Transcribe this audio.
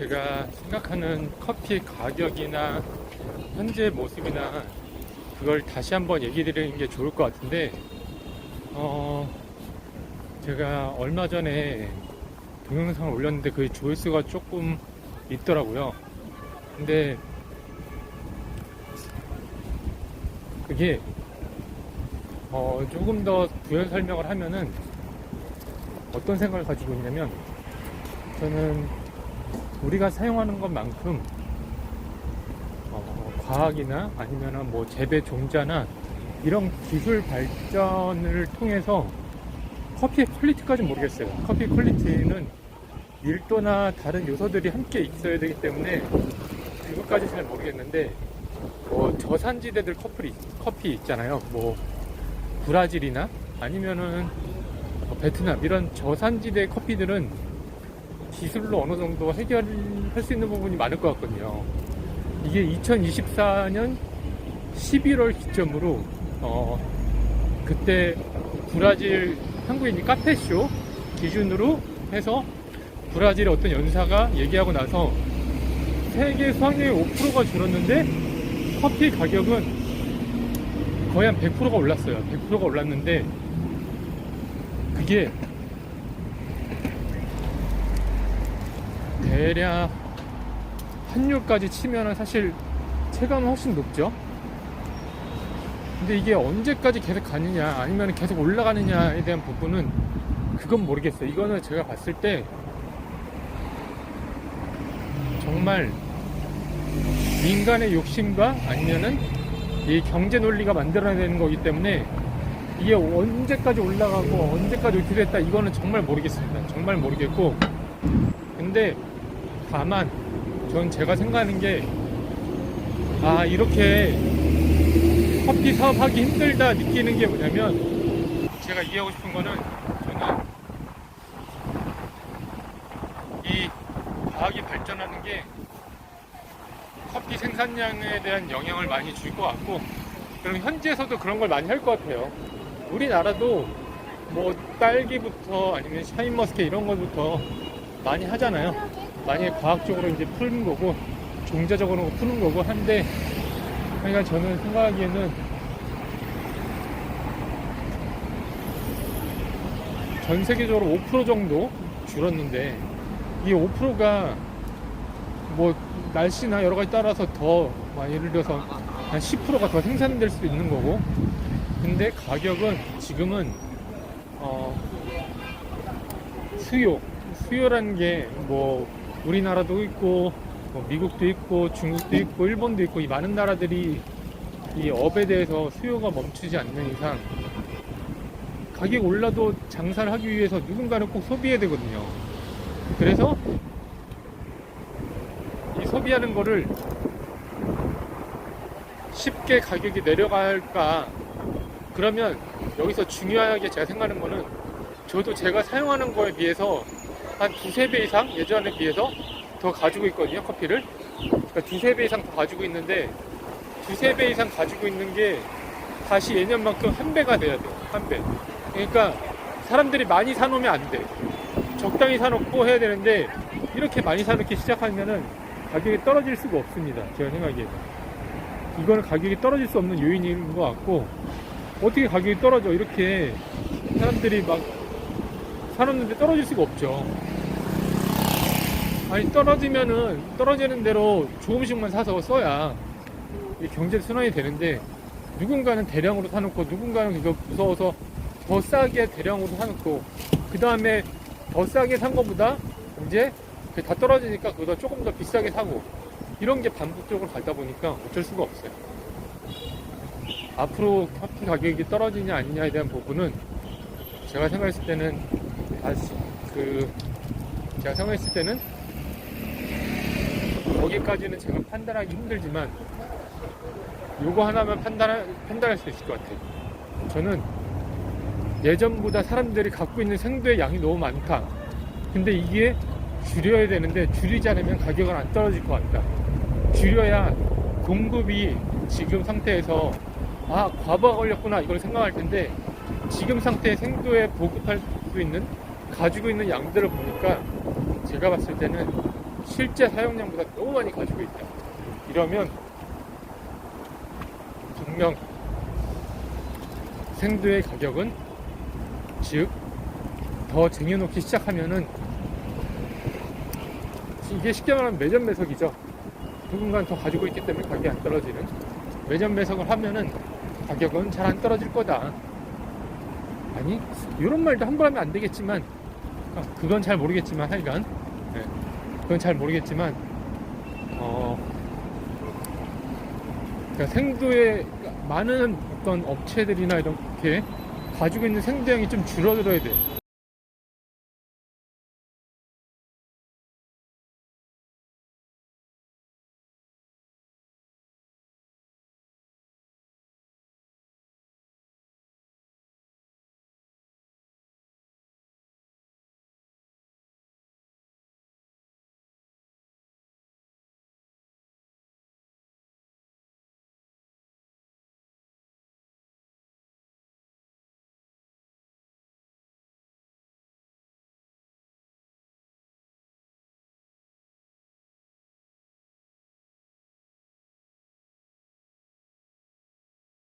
제가 생각하는 커피 가격이나 현재 모습이나 그걸 다시 한번 얘기 드리는 게 좋을 것 같은데 어 제가 얼마 전에 동영상을 올렸는데 그 조회수가 조금 있더라고요. 근데 그게 어 조금 더 부연 설명을 하면은 어떤 생각을 가지고 있냐면 저는 우리가 사용하는 것만큼 어, 과학이나 아니면 뭐 재배 종자나 이런 기술 발전을 통해서 커피의 퀄리티까지 모르겠어요. 커피 퀄리티는 밀도나 다른 요소들이 함께 있어야 되기 때문에 그것까지 잘 모르겠는데 뭐 저산지대들 커피, 커피 있잖아요. 뭐 브라질이나 아니면은 뭐 베트남 이런 저산지대 커피들은 기술로 어느 정도 해결할 수 있는 부분이 많을 것 같거든요. 이게 2024년 11월 기점으로 어 그때 브라질 한국인이 카페쇼 기준으로 해서 브라질의 어떤 연사가 얘기하고 나서 세계 수확량의 5%가 줄었는데 커피 가격은 거의 한 100%가 올랐어요. 100%가 올랐는데 그게 대략 환율까지 치면은 사실 체감은 훨씬 높죠. 근데 이게 언제까지 계속 가느냐 아니면 계속 올라가느냐에 대한 부분은 그건 모르겠어요. 이거는 제가 봤을 때 정말 민간의 욕심과 아니면은 이 경제 논리가 만들어내는 거기 때문에 이게 언제까지 올라가고 언제까지 어떻게 됐다 이거는 정말 모르겠습니다. 정말 모르겠고 근데 다만 전 제가 생각하는 게 아 이렇게 커피 사업하기 힘들다 느끼는 게 뭐냐면 제가 이해하고 싶은 거는 저는 이 과학이 발전하는 게 커피 생산량에 대한 영향을 많이 줄 것 같고 그럼 현지에서도 그런 걸 많이 할 것 같아요. 우리나라도 뭐 딸기부터 아니면 샤인머스켓 이런 것부터 많이 하잖아요 많이 과학적으로 이제 푸는 거고 종자적으로 푸는 거고 한데 그러니까 저는 생각하기에는 전 세계적으로 5% 정도 줄었는데 이 5%가 뭐 날씨나 여러 가지 따라서 더뭐 예를 들어서 한 10%가 더 생산될 수도 있는 거고 근데 가격은 지금은 어 수요 수요라는 게뭐 우리나라도 있고 뭐 미국도 있고 중국도 있고 일본도 있고 이 많은 나라들이 이 업에 대해서 수요가 멈추지 않는 이상 가격 올라도 장사를 하기 위해서 누군가는 꼭 소비해야 되거든요. 그래서 이 소비하는 거를 쉽게 가격이 내려갈까 그러면 여기서 중요하게 제가 생각하는 거는 저도 제가 사용하는 거에 비해서 한 두세 배 이상 예전에 비해서 더 가지고 있거든요 커피를. 그러니까 두세 배 이상 더 가지고 있는데 두세 배 이상 가지고 있는 게 다시 예년만큼 한 배가 돼야 돼요 한 배. 그러니까 사람들이 많이 사놓으면 안 돼. 적당히 사놓고 해야 되는데 이렇게 많이 사놓기 시작하면은 가격이 떨어질 수가 없습니다 제가 생각에는 이거는 가격이 떨어질 수 없는 요인인 것 같고 어떻게 가격이 떨어져? 이렇게 사람들이 막 사놓는데 떨어질 수가 없죠 아니 떨어지면은 떨어지는 대로 조금씩만 사서 써야 이 경제 순환이 되는데 누군가는 대량으로 사놓고 누군가는 그거 무서워서 더 싸게 대량으로 사놓고 그 다음에 더 싸게 산 것보다 이제 다 떨어지니까 그보다 조금 더 비싸게 사고 이런 게 반복적으로 가다 보니까 어쩔 수가 없어요. 앞으로 커피 가격이 떨어지냐 아니냐에 대한 부분은 제가 생각했을 때는 다시 그 제가 생각했을 때는 거기까지는 제가 판단하기 힘들지만 요거 하나만 판단 판단할 수 있을 것 같아요. 저는 예전보다 사람들이 갖고 있는 생두의 양이 너무 많다. 근데 이게 줄여야 되는데 줄이지 않으면 가격은 안 떨어질 것 같다. 줄여야 공급이 지금 상태에서 아 과부하 걸렸구나 이걸 생각할 텐데 지금 상태의 생두에 보급할 수 있는 가지고 있는 양들을 보니까 제가 봤을 때는 실제 사용량보다 너무 많이 가지고 있다. 이러면 분명 생두의 가격은 즉 더 쟁여놓기 시작하면은 이게 쉽게 말하면 매점 매석이죠. 누군가 더 가지고 있기 때문에 가격이 안 떨어지는 매점 매석을 하면은 가격은 잘 안 떨어질 거다. 아니 이런 말도 함부로 하면 안 되겠지만 아, 그건 잘 모르겠지만 하여간 예, 그건 잘 모르겠지만 어 그러니까 생두에 많은 어떤 업체들이나 이렇게 가지고 있는 생두량이 좀 줄어들어야 돼.